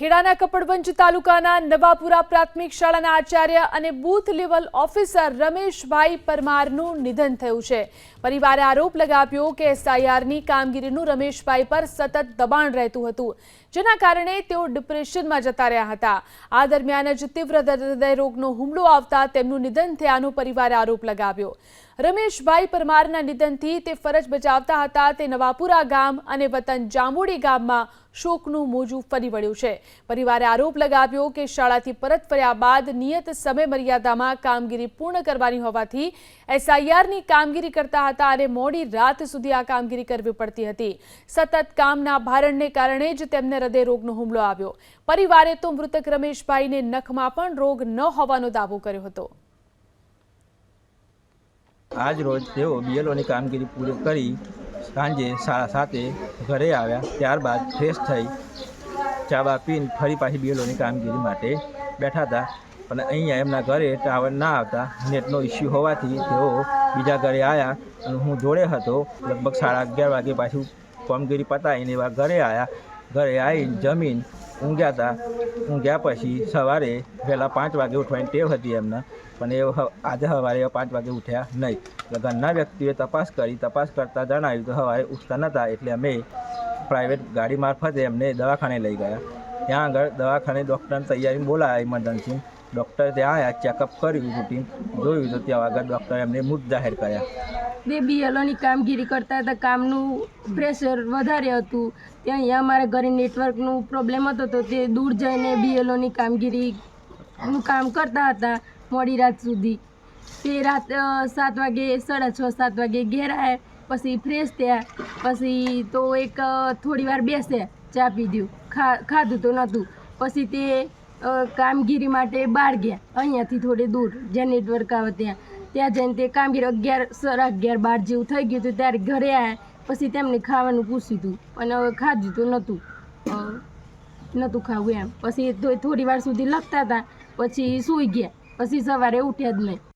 ખેડાના કપડવંજ તાલુકાના નવાપુરા પ્રાથમિક શાળાના આચાર્ય અને બૂથ લેવલ ઓફિસર રમેશભાઈ પરમારનું નિધન થયું છે. પરિવારે આરોપ લગાવ્યો કે એસઆઈઆરની કામગીરીનું રમેશભાઈ પર સતત દબાણ રહેતું હતું, જેના કારણે તેઓ ડિપ્રેશનમાં જતા રહ્યા હતા. આ દરમિયાન જ તીવ્ર હૃદય રોગનો હુમલો આવતા તેમનું નિધન થયાનો પરિવારે આરોપ લગાવ્યો. રમેશભાઈ પરમારના નિધનથી તે ફરજ બજાવતા હતા, તે નવાપુરા ગામ અને વતન જાંબુડી ગામમાં શોકનું મોજું ફરી વળ્યું છે. પરિવારે આરોપ લગાવ્યો કે શાળાથી પરત ફર્યા બાદ નિયત સમય મર્યાદામાં કામગીરી પૂર્ણ કરવાની હોવાથી એસઆઈઆરની કામગીરી કરતા હતા અને મોડી રાત સુધી આ કામગીરી કરવી પડતી હતી. સતત કામના ભારણને કારણે જ તેમને હૃદય હુમલો આવ્યો. પરિવારે તો મૃતક રમેશભાઈને નખમાં પણ રોગ ન હોવાનો દાવો કર્યો હતો. આજ રોજ તેઓ બીએલઓની કામગીરી પૂરી કરી સાંજે સાડા સાતે ઘરે આવ્યા. ત્યારબાદ ફ્રેશ થઈ ચા બા પીને ફરી પાછી બીએલઓની કામગીરી માટે બેઠા હતા. પણ અહીંયા એમના ઘરે ટાવર ના આવતા નેટનો ઇસ્યુ હોવાથી તેઓ બીજા ઘરે આવ્યા અને હું જોડે હતો. લગભગ સાડા અગિયાર વાગે પાછું કામગીરી પતાવીને એવા ઘરે આવ્યા ઘરે આવીને જમીન ઊંઘ્યા હતા. ઊંઘ્યા પછી સવારે વહેલા પાંચ વાગે ઉઠવાની ટેવ હતી એમને. પણ એ આજે સવારે પાંચ વાગે ઉઠ્યા નહીં. ઘરના વ્યક્તિએ તપાસ કરી. તપાસ કરતાં જણાવ્યું તો સવારે ઉઠતા નહોતા એટલે અમે પ્રાઇવેટ ગાડી મારફતે એમને દવાખાને લઈ ગયા. ત્યાં આગળ દવાખાને ડૉક્ટરને તૈયારી બોલાયા ઇમરજન્સી ડૉક્ટર ત્યાં આવ્યા ચેકઅપ કર્યું રૂટીન જોયું તો ત્યાં આગળ ડૉક્ટરે એમને મૃત જાહેર કર્યા. બે બીએલઓની કામગીરી કરતા હતા, કામનું પ્રેશર વધારે હતું. ત્યાં અહીંયા મારા ઘરે નેટવર્કનું પ્રોબ્લેમ હતો તો તે દૂર જઈને બીએલઓની કામગીરીનું કામ કરતા હતા મોડી રાત સુધી. તે રાત સાત વાગે, સાડા છ, સાત વાગે ઘેર આવ્યા પછી ફ્રેશ થયા. પછી તો એક થોડી વાર બેસે, ચા પીધું. ખા, ખાધું તો નહોતું. પછી તે કામગીરી માટે બહાર ગયા. અહીંયાથી થોડે દૂર જ્યાં નેટવર્ક આવે ત્યાં. ત્યાં જઈને તે કામગીરી અગિયાર સાડા અગિયાર બાર જેવું થઈ ગયું હતું. ત્યારે ઘરે આવ્યા પછી તેમને ખાવાનું પૂછ્યું હતું. અને હવે ખાધું તો નહોતું. નહોતું ખાવું એમ. પછી થોડી વાર સુધી લખતા હતા. પછી સૂઈ ગયા. પછી સવારે ઉઠ્યા જ નહીં.